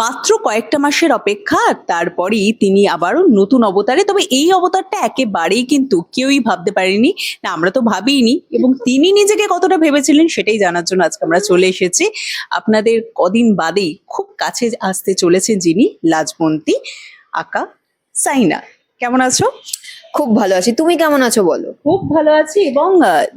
মাত্র কয়েকটা মাসের অপেক্ষা, তারপরেই তিনি আবারও নতুন অবতারে। তবে এই অবতারটা একেবারেই কিন্তু কেউই ভাবতে পারেনি, না আমরা তো ভাবিনি এবং তিনি নিজেকে কতটা ভেবেছিলেন সেটাই জানার জন্য আজকে আমরা চলে এসেছি। আপনাদের কদিন বাদেই খুব কাছে আসতে চলেছে যিনি, লাজবন্তী আকা সাইনা। কেমন আছো? খুব ভালো আছি। তুমি কেমন আছো বলো? খুব ভালো আছি এবং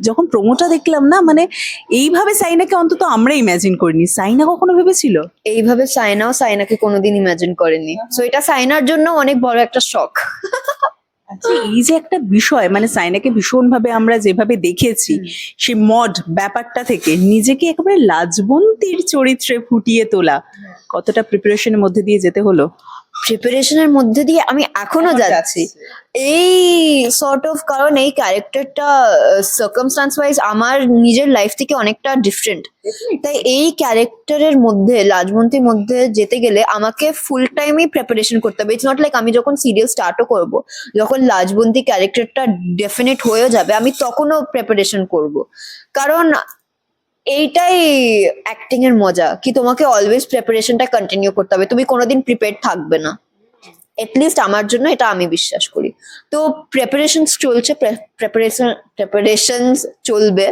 যখন প্রোমোটা দেখলাম না মানে এইভাবে সাইনাকে অন্তত আমরা ইমাজিন করিনি। সাইনা কখনো ভেবেছিল? এইভাবে সাইনাও সাইনাকে কোনোদিন ইমাজিন করেনি। সো এটা সাইনার জন্য অনেক বড় একটা শখ আচ্ছা এই যে একটা বিষয় মানে সাইনাকে ভীষণভাবে আমরা যেভাবে দেখেছি সে মড ব্যাপারটা থেকে নিজেকে একেবারে লাজবন্তীর চরিত্রে ফুটিয়ে তোলা কতটা প্রিপারেশনের মধ্যে দিয়ে যেতে হলো? প্রিপারেশনের মধ্যে দিয়ে আমি এখনও যাচ্ছি। এই সর্ট অফ কারণ এই ক্যারেক্টারটা সার্কামস্টান্স ওয়াইজ আমার নিজের লাইফ থেকে অনেকটা ডিফারেন্ট তাই এই ক্যারেক্টারের মধ্যে লাজমন্তির মধ্যে যেতে গেলে আমাকে ফুল টাইমই প্রিপারেশন করতে হবে। ইটস নট লাইক আমি যখন সিরিয়াল স্টার্টও করব যখন লাজবন্তি ক্যারেক্টারটা ডেফিনেট হয়ে যাবে আমি তখনও প্রিপারেশন করব। কারণ এইটাই অ্যাক্টিং এর মজা কি তোমাকে অলওয়েজ প্রিপারেশনটা কন্টিনিউ করতে হবে। তুমি কোনোদিন প্রিপেয়ার থাকবে না। এটলিস্ট আমার জন্য এটা আমি বিশ্বাস করি। তো প্রেপারেশনস চলছে প্রেপারেশন প্রেপারেশনস চলবে।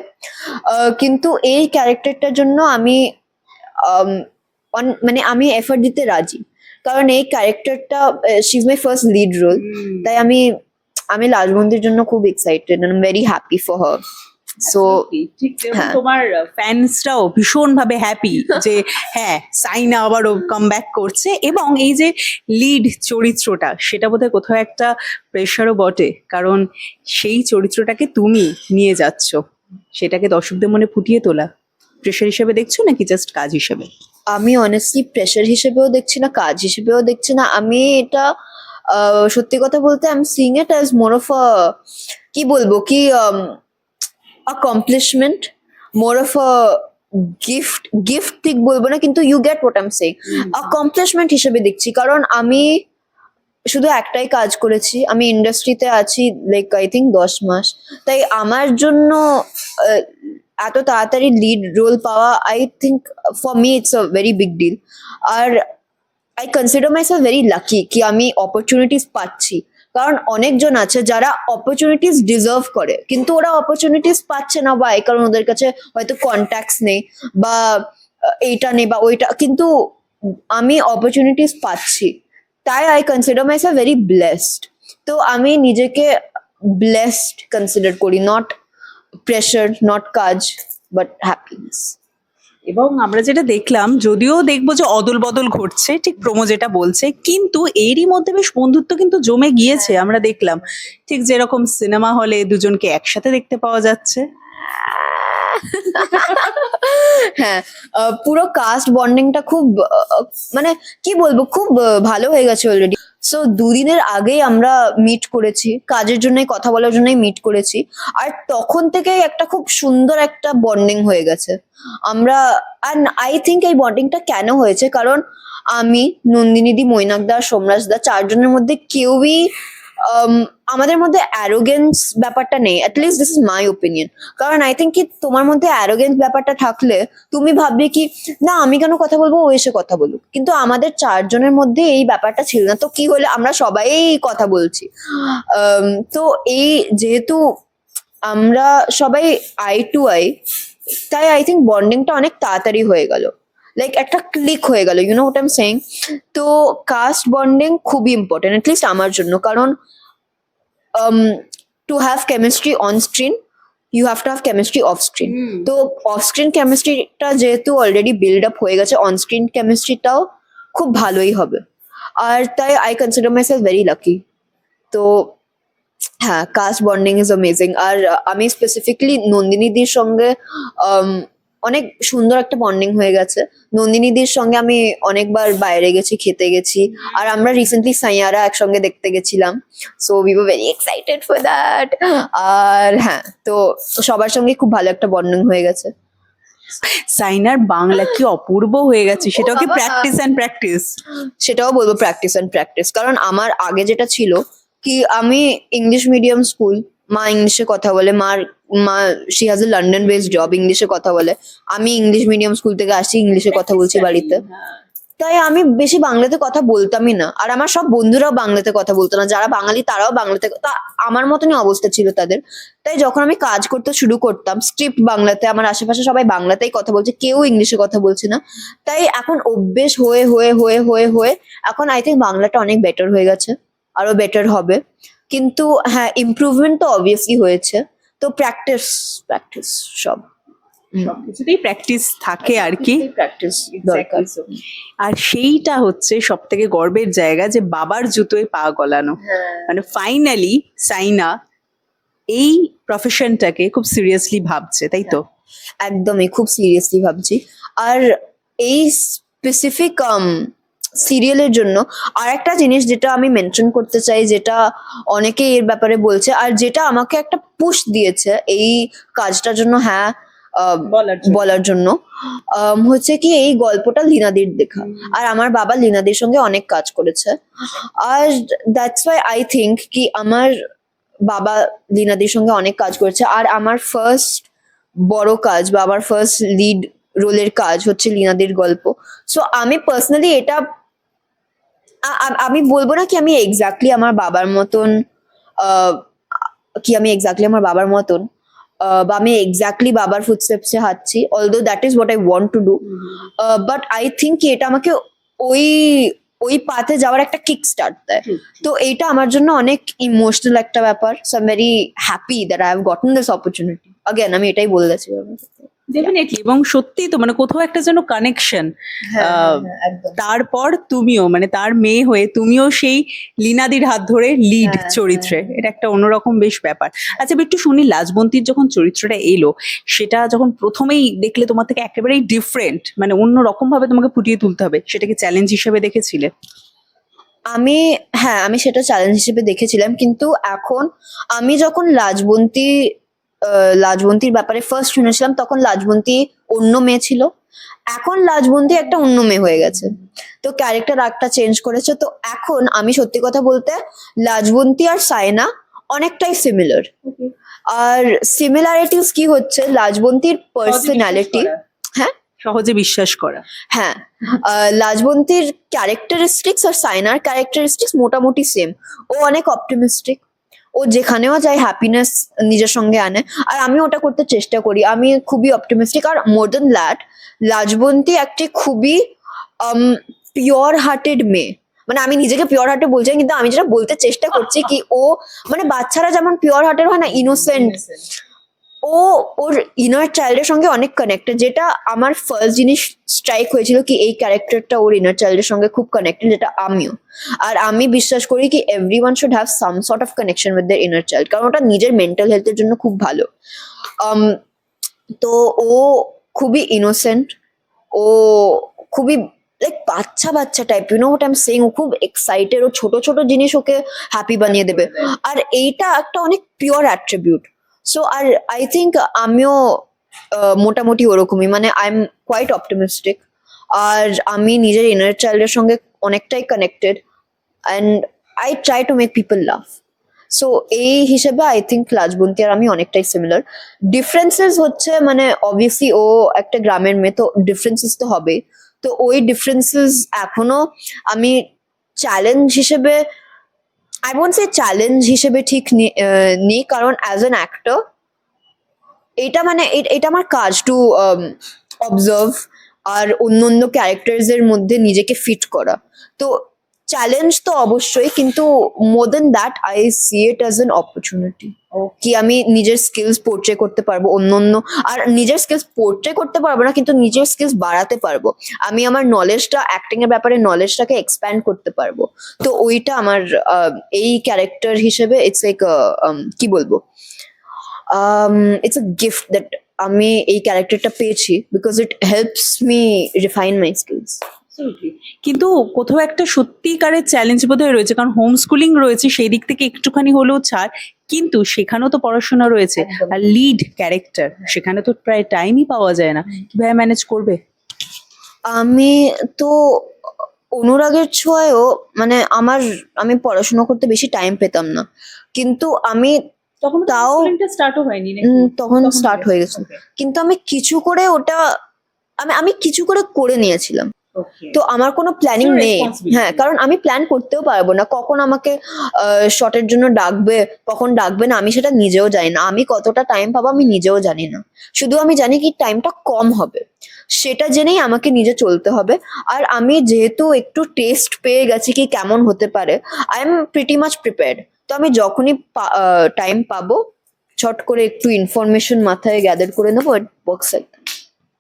কিন্তু এই ক্যারেক্টারটার জন্য আমি মানে আমি এফর্ট দিতে রাজি। কারণ এই ক্যারেক্টারটা she is my first lead role তাই আমি আমি লাজবন্দির জন্য খুব excited I am very happy for her so ঠিক হ্যাঁ। তোমার ফ্যান্সরাও ভীষণ ভাবে হ্যাপি যে হ্যাঁ সাইনা আবারও কাম ব্যাক করছে এবং এই যে লিড চরিত্রটা সেটা বোধহয় কোথাও একটা প্রেশারও বটে। কারণ সেই চরিত্রটাকে তুমি নিয়ে যাচ্ছ। সেটাকে দর্শকদের মনে ফুটিয়ে তোলা। প্রেশার হিসেবে দেখছ নাকি জাস্ট কাজ হিসেবে? আমি অনেস্টলি প্রেশার হিসেবেও দেখছি না কাজ হিসেবেও দেখছি না। আমি এটা সত্যি কথা বলতে I am seeing it as more of কি বলব কি accomplishment more of a gift gift ঠিক বলব না কিন্তু you get what I am saying accomplishment হিসেবে দেখছি কারণ আমি শুধু একটাই কাজ করেছি আমি ইন্ডাস্ট্রিতে আছি লাইক আই থিঙ্ক দশ মাস তাই আমার জন্য এত তাড়াতাড়ি লিড রোল পাওয়া I think for me it's a very big deal R I consider myself very lucky কি আমি অপরচুনিটিস পাচ্ছি। কারণ অনেকজন আছে যারা অপরচুনিটিস ডিজার্ভ করে, কিন্তু ওরা অপরচুনিটিস পাচ্ছে না বা এই কারণ ওদের কাছে হয়তো কন্ট্যাক্টস নেই বা এইটা নেই বা ওইটা, কিন্তু আমি অপরচুনিটিস পাচ্ছি। তাই I consider myself very blessed তো আমি নিজেকে ব্লেসড কনসিডার করি নট প্রেশার নট কাজ বাট হ্যাপিনেস এবং আমরা যেটা দেখলাম যদিও দেখব যে অদল বদল ঘটছে ঠিক প্রোমো যেটা বলছে কিন্তু এরই মধ্যে বেশ বন্ধুত্ব কিন্তু জমে গিয়েছে আমরা দেখলাম। ঠিক যেরকম সিনেমা হলে দুজনকে একসাথে দেখতে পাওয়া যাচ্ছে। হ্যাঁ পুরো কাস্ট বন্ডিংটা খুব মানে কি বলব খুব ভালো হয়ে গেছে অলরেডি সো দুদিনের আগেই আমরা মিট করেছি। কাজের জন্য কথা বলার জন্যই মিট করেছি। আর তখন থেকেই একটা খুব সুন্দর একটা বন্ডিং হয়ে গেছে। আমরা আর আই থিঙ্ক এই বন্ডিংটা কেন হয়েছে? কারণ আমি নন্দিনীদি সোমরাজ দা, চারজনের মধ্যে কেউই আমাদের মধ্যে অ্যারোগেন্স ব্যাপারটা নেই at least this is my opinion কারণ আই থিঙ্ক কি, তোমার মধ্যে অ্যারোগেন্স ব্যাপারটা থাকলে তুমি ভাববে কি, না, আমি কেন কথা বলব? ও এসে কথা বলুক। কিন্তু আমাদের চারজনের মধ্যে এই ব্যাপারটা ছিল না। তো কি হলে? আমরা সবাই কথা বলছি। তো এই যেহেতু আমরা সবাই আই টু আই তাই আই থিঙ্ক বন্ডিংটা অনেক তাড়াতাড়ি হয়ে গেল। লাইক একটা ক্লিক হয়ে গেল you know what I'm saying তো কাস্ট বন্ডিং খুবই ইম্পর্টেন্ট অ্যাটলিস্ট আমার জন্য। কারণ to have chemistry on screen you have to have chemistry off screen তো অফ স্ক্রিন কেমিস্ট্রিটা যেহেতু অলরেডি বিল্ড আপ হয়ে গেছে অন স্ক্রিন কেমিস্ট্রিটাও খুব ভালোই হবে। আর তাই I consider myself very lucky তো হ্যাঁ কাস্ট বন্ডিং ইজ অ্যামেজিং আর আমি স্পেসিফিকলি নন্দিনীদির সঙ্গে উম, অনেক সুন্দর একটা বন্ডিং হয়ে গেছে। নন্দিনীদির সঙ্গে আমি অনেকবার বাইরে গেছি খেতে গেছি আর আমরা রিসেন্টলি সাইয়ারা একসঙ্গে দেখতে গেছিলাম। So we were very excited for that আর হ্যাঁ তো সবার সঙ্গে খুব ভালো একটা বন্ডিং হয়ে গেছে। সাইনার বাংলা কি অপূর্ব হয়ে গেছে সেটাও কি প্র্যাকটিস অ্যান্ড প্র্যাকটিস সেটাও বলব প্র্যাকটিস অ্যান্ড প্র্যাকটিস কারণ আমার আগে যেটা ছিল কি আমি ইংলিশ মিডিয়াম স্কুল মা ইংলিশে কথা বলে মার মা she has a London based job ইংলিশে কথা বলে। আমি ইংলিশ মিডিয়াম স্কুল থেকে আসি ইংলিশে কথা বলছি বাড়িতে। তাই আমি বেশি বাংলাতে কথা বলতামই না। আর আমার সব বন্ধুরাও বাংলাতে কথা বলতো না। যারা বাঙালি তারাও বাংলাতে তা আমার মতনই অবস্থা ছিল তাদের। তাই যখন আমি কাজ করতে শুরু করতাম স্ক্রিপ্ট বাংলাতে আমার আশেপাশে সবাই বাংলাতেই কথা বলছে কেউ ইংলিশে কথা বলছে না। তাই এখন অভ্যেস হয়ে হয়ে হয়ে হয়ে হয়ে এখন আই থিঙ্ক বাংলাটা অনেক বেটার হয়ে গেছে। আরও বেটার হবে। কিন্তু হ্যাঁ ইমপ্রুভমেন্ট তো অবভিয়াসলি হয়েছে। তো প্র্যাকটিস প্র্যাকটিস সব। সবকিছুতেই প্র্যাকটিস থাকে আর কি। প্র্যাকটিস দরকার। আর সেইটা হচ্ছে সব থেকে গর্বের জায়গা যে বাবার জুতোয় পা গলানো। হ্যাঁ। মানে ফাইনালি সাইনা এই প্রফেশনটাকে খুব সিরিয়াসলি ভাবছে তাই তো? একদমই খুব সিরিয়াসলি ভাবছি। আর এই স্পেসিফিক সিরিয়ালের জন্য। আর একটা জিনিস যেটা আমি মেনশন করতে চাই যেটা অনেকে এর ব্যাপারে বলছে আর যেটা আমাকে একটা পুশ দিয়েছে এই কাজটার জন্য হ্যাঁ বলার জন্য। হচ্ছে কি এই গল্পটা লিনাদির দেখা। আর আমার বাবা লিনাদির সঙ্গে অনেক কাজ করেছে। আর দ্যাটস ওয়াই আই থিঙ্ক কি আমার বাবা লিনাদির সঙ্গে অনেক কাজ করেছে। আর আমার ফার্স্ট বড় কাজ বা আমার ফার্স্ট লিড রোলের কাজ হচ্ছে লিনাদির গল্প। সো আমি পার্সোনালি এটা আমি বলব না কি আমি এক্স্যাক্টলি আমার বাবার মতন কি আমি এক্স্যাক্টলি আমার বাবার মতন বা আমি এক্স্যাক্টলি বাবার ফুটস্টেপসে হাঁটছি although that is what I want to do but I think কি এটা আমাকে ওই ওই পাথে যাওয়ার একটা কিক স্টার্ট দেয়। তো এইটা আমার জন্য অনেক ইমোশনাল একটা ব্যাপার so I very happy that I have gotten this opportunity again আমি এটাই বলতেছি ডেফিনেটলি এবং সত্যি তো মানে কোথাও একটা যেন কানেকশন হ্যাঁ, আহ, একদম। তারপর তুমিও মানে তার মেয়ে হয়ে তুমিও সেই লিনাদির হাত ধরে লিড হ্যাঁ, চরিত্রে। হ্যাঁ। এটা একটা অন্যরকম বেশ ব্যাপার। আচ্ছা একটু শুনি লাজবন্তীর যখন চরিত্রটা এলো সেটা যখন প্রথমেই দেখলে তোমার থেকে একেবারেই ডিফারেন্ট মানে অন্য রকম ভাবে তোমাকে ফুটিয়ে তুলতে হবে সেটাকে চ্যালেঞ্জ হিসেবে দেখেছিলে? আমি হ্যাঁ আমি সেটা চ্যালেঞ্জ হিসেবে দেখেছিলাম কিন্তু এখন আমি যখন লাজবন্তী লাজবন্তীর ব্যাপারে ফার্স্ট শুনেছিলাম তখন লাজবন্তী অন্য মেয়ে ছিল। এখন লাজবন্তী একটা অন্য মেয়ে হয়ে গেছে। তো ক্যারেক্টার আর্কটা চেঞ্জ করেছে। তো এখন আমি সত্যি কথা বলতে লাজবন্তী আর সায়না অনেকটাই সিমিলার আর সিমিলারিটিস কি হচ্ছে? লাজবন্তীর পার্সোনালিটি হ্যাঁ? সহজে বিশ্বাস করা। হ্যাঁ। লাজবন্তীর ক্যারেক্টারিস্টিক্স আর সাইনার ক্যারেক্টারিস্টিক্স মোটামুটি সেম ও অনেক অপটিমিস্টিক ও যেখানেও যায় হ্যাপিনেস নিজের সঙ্গে আনে। আর আমি ওটা করতে চেষ্টা করি। আমি খুবই optimistic R more than that লাজবন্তী একটি খুবই পিওর হার্টেড মেয়ে। মানে আমি নিজেকে পিওর হার্টে বলছি, কিন্তু আমি যেটা বলতে চেষ্টা করছি কি ও মানে বাচ্চারা যেমন পিওর হার্টের হয় না ইনোসেন্ট ও ওর ইনার চাইল্ডের সঙ্গে অনেক কানেক্টেড যেটা আমার ফার্স্ট জিনিস স্ট্রাইক হয়েছিল কি এই ক্যারেক্টারটা ওর ইনার চাইল্ডের সঙ্গে খুব কানেক্টেড যেটা আমিও। আর আমি বিশ্বাস করি কি everyone should have some sort of connection with the inner child কারণ ওটা নিজের মেন্টাল হেলথের জন্য খুব ভালো। তো ও খুবই ইনোসেন্ট ও খুবই লাইক বাচ্চা বাচ্চা type you know what I saying ও খুব এক্সাইটেড ও ছোট ছোট জিনিস ওকে হ্যাপি বানিয়ে দেবে। আর এইটা একটা অনেক পিওর অ্যাট্রিবিউট সো আর আই থিঙ্ক আমিও মোটামুটি ওরকমই। মানে আই এম কোয়াইট অপটিমিস্টিক আর আমি নিজের ইনার চাইল্ডের সঙ্গে অনেকটাই connected and I try to make people love so এই হিসেবে আই থিঙ্ক লাজবন্তি আর আমি অনেকটাই সিমিলার ডিফারেন্সেস হচ্ছে মানে অবভিয়াসলি ও একটা গ্রামের মেয়ে, তো ডিফারেন্সেস তো হবে তো ওই ডিফারেন্সেস এখনও আমি চ্যালেঞ্জ হিসেবে আই ওয়ান্ট সে চ্যালেঞ্জ হিসেবে ঠিক নেই, কারণ অ্যাজ অ্যান অ্যাক্টর এটা মানে এটা আমার কাজ টু অবজার্ভ আর অন্য অন্য ক্যারেক্টার্স এর মধ্যে নিজেকে ফিট করা। তো চ্যালেঞ্জ তো অবশ্যই, কিন্তু more than that I see it as an opportunity কি আমি নিজের স্কিলস পোর্ট্রে করতে পারব অন্য অন্য আর নিজের স্কিলস পোর্ট্রে করতে পারব না, কিন্তু নিজের স্কিলস বাড়াতে পারব। আমি আমার নলেজটা অ্যাক্টিং এর ব্যাপারে নলেজটাকে এক্সপ্যান্ড করতে পারব। তো ওইটা আমার এই ক্যারেক্টার হিসেবে ইটস লাইক কি বলব? ইটস আ গিফট দ্যাট আমি এই ক্যারেক্টারটা পেয়েছি because it helps me refine my skills কিন্তু কোথাও একটা সত্যিকারের চ্যালেঞ্জ বোধহয় রয়েছে কারণ হোম স্কুলিং রয়েছে সেই দিক থেকে একটুখানি হলেও ছাড় কিন্তু সেখানেও তো পড়াশোনা রয়েছে আর লিড ক্যারেক্টার সেখানে তো প্রায় টাইমই পাওয়া যায় না। কীভাবে ম্যানেজ করবে? আমি তো অনুরাগের ছোঁয়ায়ও মানে আমার আমি পড়াশোনা করতে বেশি টাইম পেতাম না। কিন্তু আমি তখন তাও- স্টার্টও হয়নি তখন স্টার্ট হয়ে গেছে কিন্তু আমি কিছু করে ওটা আমি আমি কিছু করে করে নিয়েছিলাম। তো আমার কোনো প্ল্যানিং নেই। হ্যাঁ কারণ আমি প্ল্যান করতেও পারব না। কখন আমাকে শটের জন্য ডাকবে কখন ডাকবে না আমি সেটা নিজেও জানি না। আমি কতটা টাইম পাবো আমি নিজেও জানি না। শুধু আমি জানি কি টাইমটা কম হবে। সেটা জেনেই আমাকে নিজে চলতে হবে। আর আমি যেহেতু একটু টেস্ট পেয়ে গেছি কি কেমন হতে পারে I am pretty much prepared তো আমি যখনই টাইম পাবো ছট করে একটু ইনফরমেশন মাথায় গ্যাদার করে নেব ওয়ার্কস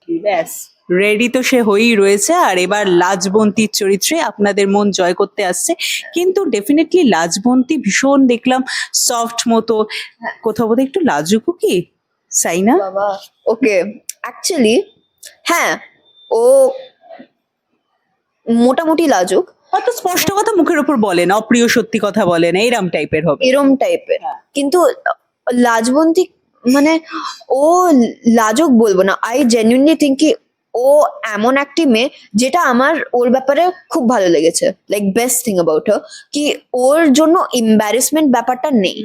ব্যাস রেডি তো সে হয়েই রয়েছে। আর এবার লাজবন্তীর চরিত্রে আপনাদের মন জয় করতে আসছে। কিন্তু ডেফিনেটলি লাজবন্তী ভীষণ দেখলাম সফট মতো। কোথাও বোধহয় একটু লাজুকও কি? সাইনা? ওকে। অ্যাকচুয়ালি হ্যাঁ ও মোটামুটি লাজুক। অত স্পষ্ট কথা মুখের ওপর বলেন অপ্রিয় সত্যি কথা বলেন এইরম টাইপের হবে। এরম টাইপের হ্যাঁ। কিন্তু লাজবন্তী মানে ও লাজুক বলব না আই জেনুইনলি থিঙ্ক কি ও এমন একটি মেয়ে যেটা আমার ওর ব্যাপারে খুব ভালো লেগেছে লাইক বেস্ট থিং অ্যাবাউট কি ওর জন্য এম্বারেসমেন্ট ব্যাপারটা নেই।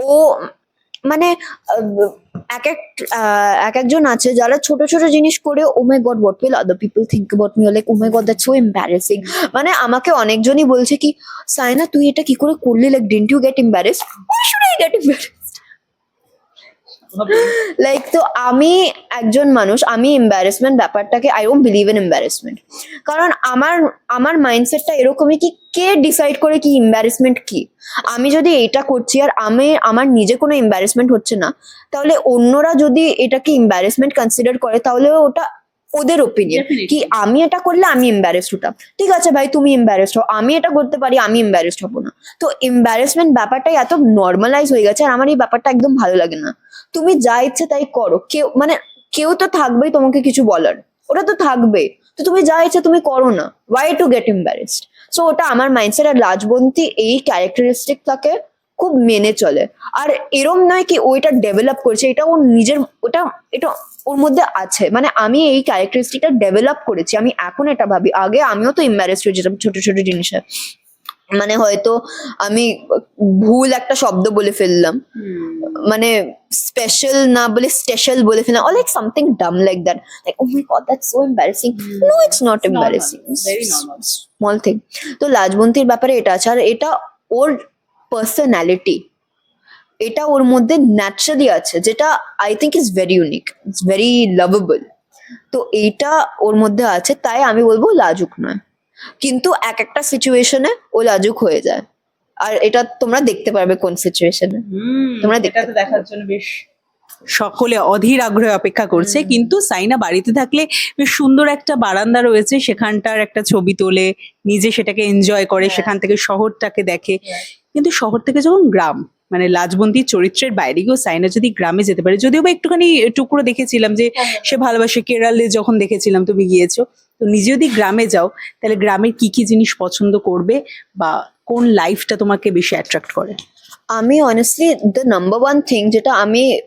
ও মানে এক এক এক একজন আছে যারা ছোট ছোট জিনিস করে ও my god what will other people think about me like oh my god that's so embarrassing মানে আমাকে অনেকজনই বলছে কি সাইনা তুই এটা কি করে করলি? Like didn't you get embarrassed why should I get embarrassed like তো আমি একজন মানুষ, আমি এম্বারেসমেন্ট ব্যাপারটাকে I don't believe in embarrassment কারণ আমার আমার মাইন্ডসেটটা এরকমই কি কে ডিসাইড করে কি এম্বারেসমেন্ট কি? আমি যদি এটা করছি আর আমি, আমার নিজে কোনো এম্বারেসমেন্ট হচ্ছে না, তাহলে অন্যরা যদি এটাকে এম্বারেসমেন্ট কনসিডার করে, তাহলে ওটা ওদের ওপিনিয়ন কি আমি এটা করলে আমি এম্বারেসড হতাম। ঠিক আছে ভাই তুমি এম্বারেসড হও। আমি এটা করতে পারি আমি এম্বারেসড হব না। তো এম্বারেসমেন্ট ব্যাপারটাই এত নর্মালাইজ হয়ে গেছে আর আমার এই ব্যাপারটা একদম ভালো লাগে না। তুমি যা ইচ্ছে তাই করো। কেউ মানে কেউ তো থাকবেই তোমাকে কিছু বলার। ওটা তো থাকবে তো তুমি যা ইচ্ছে তুমি করো না। Why to get embarrassed so ওটা আমার মাইন্ডসেট আর রাজবন্তী এই ক্যারেক্টারিস্টিকটাকে খুব মেনে চলে। আর এরম নয় কি ওইটা ডেভেলপ করছে এটা ওর নিজের ওটা এটা ওর মধ্যে আছে। মানে আমি এই ক্যারেক্টারিস্টিকটা ডেভেলপ করেছি আমি এখন এটা ভাবি। আগে আমিও তো এম্বারেসড হয়ে যেতাম ছোট ছোট জিনিসে। মানে হয়তো আমি ভুল একটা শব্দ বলে ফেললাম। মানে স্পেশাল না বলে স্পেশাল বলে ফেললাম or like something dumb like oh my god that's so embarrassing no it's not embarrassing very normal. Small thing তো লাজবন্তির ব্যাপারে এটা আছে আর এটা ওর পার্সোনালিটি এটা ওর মধ্যে ন্যাচারালি আছে যেটা I think is very unique it's very lovable তো এইটা ওর মধ্যে আছে তাই আমি বলব লাজুক নয়। কিন্তু এক একটা সিচুয়েশনে ও লাজুক হয়ে যায়। আর এটা তোমরা দেখতে পারবে কোন সিচুয়েশনে তোমরা তোমরা দেখতে দেখার জন্য বেশ সকলে অধীর আগ্রহে অপেক্ষা করছে কিন্তু সাইনা বাড়িতে থাকলে বেশ সুন্দর একটা বারান্দা রয়েছে সেখানটার একটা ছবি তোলে নিজে সেটাকে এনজয় করে হ্যাঁ। সেখান থেকে শহরটাকে দেখে। কিন্তু শহর থেকে যখন গ্রাম মানে লাজবন্তীর চরিত্রের বাইরে গিয়েও সাইনা যদি গ্রামে যেতে পারে যদিও বা একটুখানি টুকরো দেখেছিলাম যে সে ভালোবাসে কেরালে যখন দেখেছিলাম তুমি গিয়েছো তো নিজে যদি গ্রামে যাও তাহলে গ্রামের কি কি জিনিস পছন্দ করবে বা কোন লাইফটা তোমাকে বেশি অ্যাট্রাক্ট করে? আমি honestly the number one thing যেটা আমি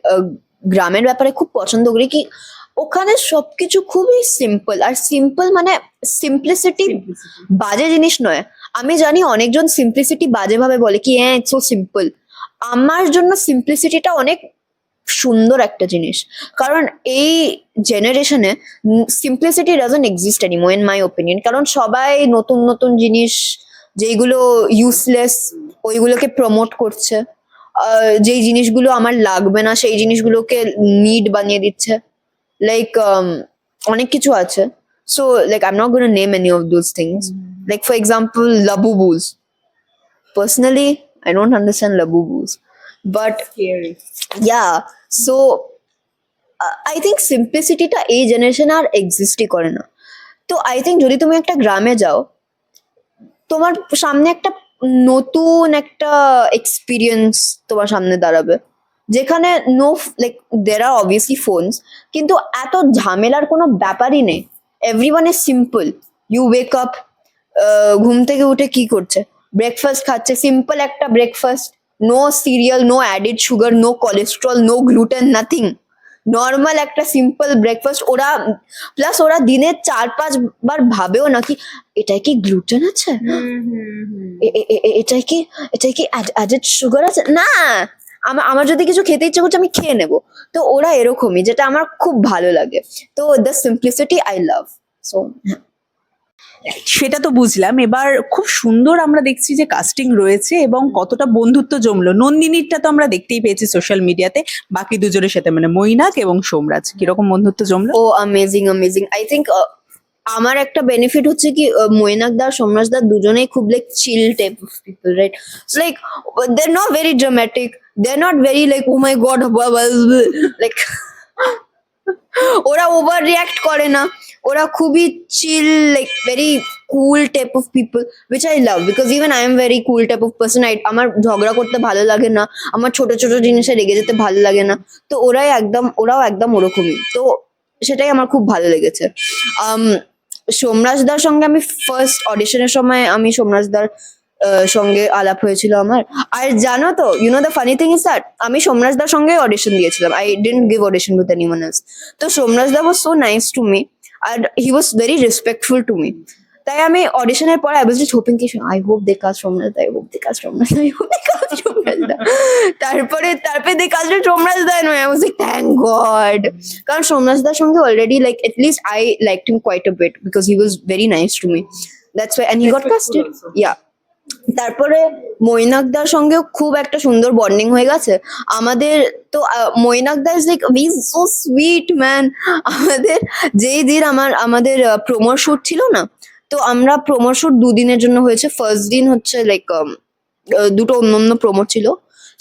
গ্রামের ব্যাপারে খুব পছন্দ করি কি ওখানে সবকিছু খুবই সিম্পল আর সিম্পল মানে সিম্পলিসিটি বাজে জিনিস নয়। আমি জানি অনেকজন সিম্পলিসিটি বাজে ভাবে বলে কি হ্যাঁ ইটস সো সিম্পল আমার জন্য সিম্পলিসিটিটা অনেক সুন্দর একটা জিনিস। কারণ এই জেনারেশনে simplicity doesn't exist anymore in my opinion কারণ সবাই নতুন নতুন জিনিস যেইগুলো ইউজলেস ওইগুলোকে প্রমোট করছে। যেই জিনিসগুলো আমার লাগবে না সেই জিনিসগুলোকে নিড বানিয়ে দিচ্ছে। লাইক অনেক কিছু আছে। So like I am not gonna name any of those things like for example labubus personally i don't understand labubus but yeah so uh, i think simplicity টা এই জেনারেশন আর এক্সিস্টই করে না। তো আই থিঙ্ক যদি তুমি একটা গ্রামে যাও তোমার সামনে একটা নতুন একটা এক্সপিরিয়েন্স তোমার সামনে দাঁড়াবে। যেখানে নো লাইক দের আর অবভিয়াসলি ফোনস কিন্তু এত ঝামেলার কোনো ব্যাপারই নেই। Everyone is simple you wake up ঘুম থেকে উঠে কি করছে? ব্রেকফাস্ট খাচ্ছে। সিম্পল একটা breakfast no cereal no added sugar no cholesterol no gluten nothing normal একটা সিম্পল ব্রেকফাস্ট ওরা প্লাস ওরা দিনে চার পাঁচ বার ভাবেও নাকি এটাই কি গ্লুটেন আছে? এটাই কি এটাই কি অ্যাডেড সুগার আছে? না! আমার যদি কিছু খেতে ইচ্ছে করছে আমি খেয়ে নেব। তো ওরা এরকমই যেটা আমার খুব ভালো লাগে। তো the simplicity I love so সেটা তো বুঝলাম। এবার খুব সুন্দর আমরা দেখছি যে কাস্টিং রয়েছে এবং কতটা বন্ধুত্ব জমলো। নন্দিনীরটা তো আমরা দেখতেই পেয়েছি সোশ্যাল মিডিয়াতে বাকি দুজনের সাথে মানে মৈনাক এবং সোমরাজ। কীরকম বন্ধুত্ব জমলো? ও অ্যামেজিং অ্যামেজিং আই থিঙ্ক আমার একটা বেনিফিট হচ্ছে কি মৈনাক দা সোমরাজ দা দুজনেই খুব like chill type of people right like they not very dramatic they not very like oh my god like ওরা ওভার রিয়াক্ট করে না। ওরা খুবই chill like very cool type of people which I love because even I am very cool type of person I আমার ঝগড়া করতে ভালো লাগে না। আমার ছোট ছোট জিনিসে রেগে যেতে ভালো লাগে না। তো ওরাই একদম, ওরাও একদম ওরকমই। তো সেটাই আমার খুব ভালো লেগেছে। সোমরাজদার সঙ্গে আমি ফার্স্ট অডিশনের সময় আমি সোমরাজদার সঙ্গে আলাপ হয়েছিল আমার। আর জানো তো you know the funny thing is that আমি সোমরাজদার সঙ্গে অডিশন দিয়েছিলাম। I didn't give audition with anyone else তো সোমরাজদা was so nice to me R he was very respectful to me তাই আমি অডিশনের পর আই ওয়াজ জাস্ট হোপিং কি I hope they cause Somraj I hope they কাজ Somraj I hope they. কাজ সোমরাজ তারপরে তারপরে দে কাজটা সোমরাজ দেয় নয় I was like thank god কারণ সোমরাজ দার সঙ্গে already like at least I like him quite a bit because he was very nice to me that's why and he got casted yeah তারপরে মৈনাকদার সঙ্গেও খুব একটা সুন্দর বন্ডিং হয়ে গেছে। আমাদের তো Mainakda is like we so sweet man আমাদের যেই দিন আমার আমাদের প্রোমোর শুট ছিল না তো আমরা প্রোমো দুদিনের জন্য হয়েছে। ফার্স্ট দিন হচ্ছে লাইক দুটো অন্য অন্য প্রোমো ছিল।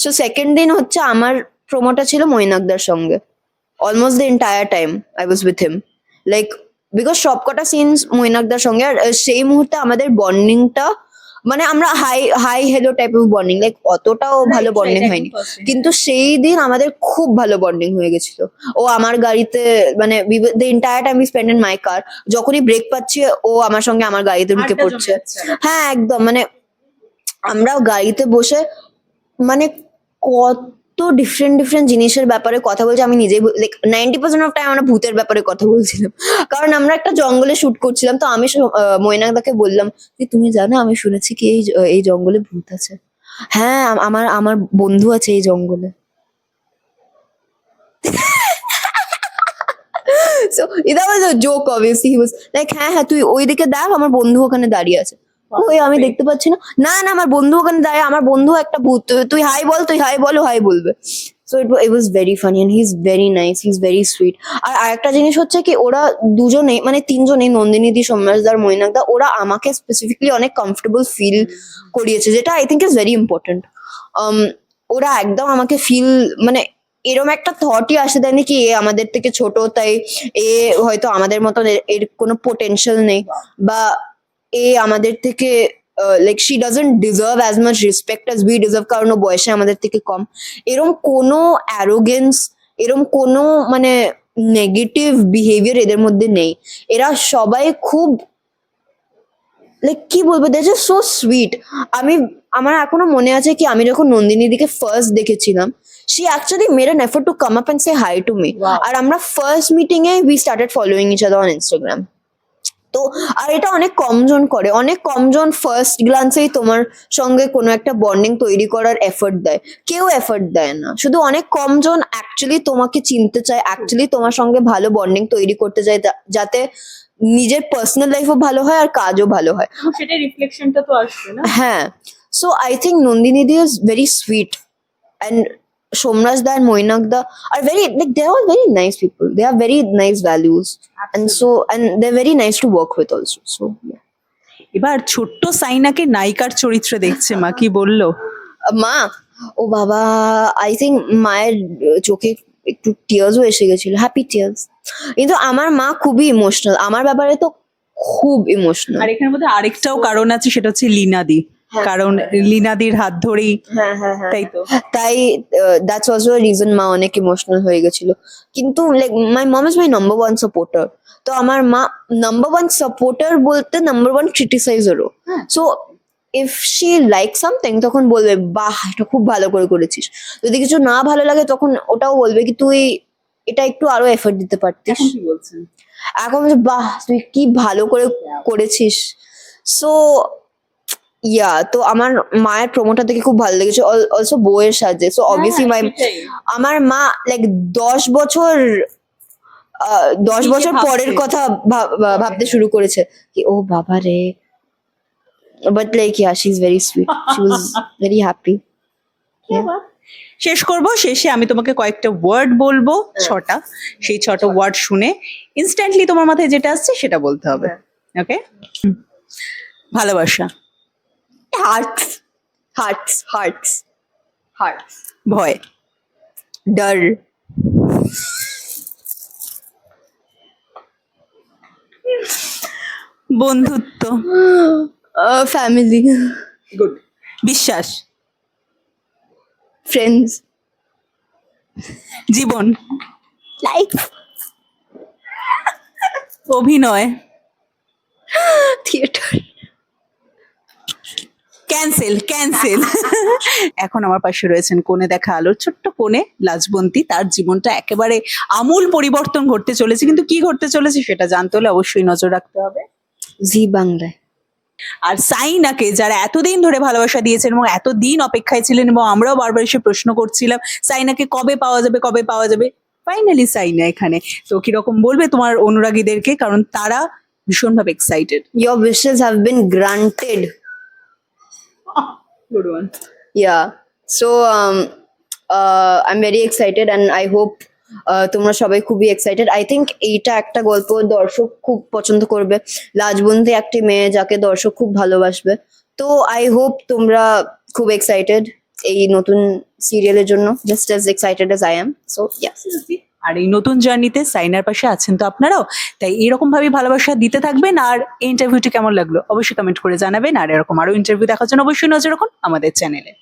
সো সেকেন্ড দিন হচ্ছে আমার প্রোমোটা ছিল মৈনাকদার সঙ্গে। Almost the entire time I was with him like because সবকটা সিনস মৈনাকদার সঙ্গে। আর সেই মুহূর্তে আমাদের বন্ডিংটা মানে আমরা hi hi hello type of bonding like অতটাও ভালো বন্ডিং হয়নি। কিন্তু সেই দিন আমাদের খুব ভালো বন্ডিং হয়ে গেছিল। ও আমার গাড়িতে মানে the entire time spend in my car যখনই ব্রেক পাচ্ছি ও আমার সঙ্গে আমার গাড়িতে ঢুকে পড়ছে। হ্যাঁ একদম মানে আমরা গাড়িতে বসে মানে কত ডিফারেন্ট ডিফারেন্ট জিনিসের ব্যাপারে কথা বলছি, আমি নিজেই like ninety percent of time আমরা ভূতের ব্যাপারে কথা বলছিলাম। কারণ আমরা একটা জঙ্গলে শুট করছিলাম, তো আমি মৈনাকদাকে বললাম যে তুমি জানো, আমি শুনেছি কি এই এই জঙ্গলে ভূত আছে? হ্যাঁ আমার আমার বন্ধু আছে এই জঙ্গলে। Joke obviously he was like হ্যাঁ হ্যাঁ তুই ওইদিকে দেখ, আমার বন্ধু ওখানে দাঁড়িয়ে আছে। ওই আমি দেখতে পাচ্ছি না। না না আমার বন্ধু ওখানে দাঁড়িয়ে। আমার বন্ধু একটা ভূত। তুই- হাই বল তুই হাই বলো হাই বলবে। So it it was very funny and he is very nice he is very sweet আর আরেকটা জিনিস হচ্ছে কি ওরা দুজনেই মানে তিনজনেই নন্দিনী দি সোমরাজদার মৈনাকদা ওরা আমাকে স্পেসিফিকলি অনেক কমফোর্টেবল ফিল করিয়েছে যেটা I think is very important ওরা একদম আমাকে ফিল মানে এরম একটা থটই আসে দেয়নি কি এ আমাদের থেকে ছোট তাই এ হয়তো আমাদের মতন এর- এর কোনো পোটেনশিয়াল নেই। বা এ আমাদের থেকে like she doesn't deserve as much respect as we deserve কারণ ও বয়সে আমাদের থেকে কম। এরম কোনো অ্যারোগেন্স এরম কোনো মানে নেগেটিভ বিহেভিয়ার এদের মধ্যে নেই। এরা সবাই খুব লাইক কি বলব দে জাস্ট সো সুইট আমি আমার এখনও মনে আছে কি আমি যখন নন্দিনী দিকে ফার্স্ট দেখেছিলাম she actually made an effort to come up and say hi to me Wow. আর আমরা first meeting A we started following each other on Instagram তো আর এটা অনেক কমজন করে অনেক কমজন ফার্স্ট গ্লান্সেই তোমার সঙ্গে কোনো একটা বন্ডিং তৈরি করার এফোর্ট দেয়। কেউ এফোর্ট দেয় না শুধু অনেক কমজন অ্যাকচুয়ালি তোমাকে চিনতে চায় অ্যাকচুয়ালি তোমার সঙ্গে ভালো বন্ডিং তৈরি করতে চায় যাতে নিজের পার্সোনাল লাইফও ভালো হয় আর কাজও ভালো হয়। সেটা রিফ্লেকশনটা তো আসবে না? হ্যাঁ so I think Nandini di is very sweet and Somraj da and Mainak da R very like they are very nice people they are very nice values and so and they're very nice to work with also so yeah. এবার ছোট্ট সাইনাকে নায়িকার চরিত্রে দেখছে মা কি বলল? মা ও বাবা আই থিঙ্ক মায়ের চোখে একটু টিয়ার্সও এসে গেছিল হ্যাপি টিয়ার্স কিন্তু আমার মা খুবই ইমোশনাল আমার ব্যাপারে তো খুব ইমোশনাল আর এখানের মধ্যে আরেকটাও কারণ আছে সেটা হচ্ছে লিনাদি। কারণ লিনাদির হাত ধরেই হ্যাঁ হ্যাঁ হ্যাঁ তাই তো। তাই দ্যাটস অলসো রিজন মা অনেক ইমোশনাল হয়ে গেছিল। কিন্তু like my mom is my number one supporter তো আমার মা নাম্বার ওয়ান সাপোর্টার বলতে নাম্বার ওয়ান ক্রিটিসাইজারও হ্যাঁ। So if she like something তখন বলবে বাহ এটা খুব ভালো করে করেছিস। যদি কিছু না ভালো লাগে তখন ওটাও বলবে কি তুই এটা একটু আরও এফর্ট দিতে পারতিস। এখন কি বলছেন? এখন বাহ তুই কি ভালো করে করেছিস। সো ইয়া তো আমার মায়ের প্রোমোটা দেখে খুব ভালো লেগেছে অলসো বইয়ের সাহায্যে সো হ্যাঁ, অবভিয়াসলি মাই আমার মা লাইক দশ বছর দশ বছর পরের কথা ভাব- ভাব- ভাবতে শুরু করেছে কি ও বাবা রে। But like yeah she is very sweet she was very happy শেষ করব শেষে আমি তোমাকে কয়েকটা ওয়ার্ড বলব ছটা। সেই ছটা ওয়ার্ড শুনে ইনস্ট্যান্টলি তোমার মাথায় যেটা আসছে সেটা বলতে হবে। ওকে ভালোবাসা। হার্টস হার্টস হার্টস হার্টস ভয় ডর বন্ধুত্ব ফ্যামিলি গুড বিশ্বাস ফ্রেন্ডস জীবন লাইফ অভিনয় থিয়েটার ক্যান্সেল ক্যান্সেল এখন আমার পাশে রয়েছেন কোণে দেখা আলোর ছোট্ট কোণে লাজবন্তী। তার জীবনটা একেবারে আমূল পরিবর্তন ঘটতে চলেছে। কিন্তু কি ঘটতে চলেছে সেটা জানতে হলে অবশ্যই নজর রাখতে হবে। জি বাংলায়। আর সাইনাকে যারা এতদিন ধরে ভালোবাসা দিয়েছেন এবং এতদিন অপেক্ষায় ছিলেন এবং আমরাও বারবার এসে প্রশ্ন করছিলাম সাইনাকে কবে পাওয়া যাবে কবে পাওয়া যাবে? ফাইনালি সাইনা এখানে। তো কীরকম বলবে তোমার অনুরাগীদেরকে? কারণ তারা ভীষণভাবে excited your wishes have been granted. Good one yeah. So um uh, i'm very excited and i hope uh, তোমরা সবাই খুবই এক্সাইটেড আই থিঙ্ক এইটা একটা গল্প দর্শক খুব পছন্দ করবে। লাজবন্দি একটি মেয়ে যাকে দর্শক খুব ভালোবাসবে। তো আই হোপ তোমরা খুব এক্সাইটেড এই নতুন সিরিয়ালের জন্য just as excited as I am so yeah আর এই নতুন জার্নিতে সাইনার পাশে আছেন তো আপনারাও। তাই এরকম ভাবে ভালোবাসা দিতে থাকবেন আর ইন্টারভিউটি কেমন লাগল অবশ্যই কমেন্ট করে জানাবেন। আর এরকম আরও ইন্টারভিউ দেখার জন্য অবশ্যই নজর রাখুন আমাদের চ্যানেলে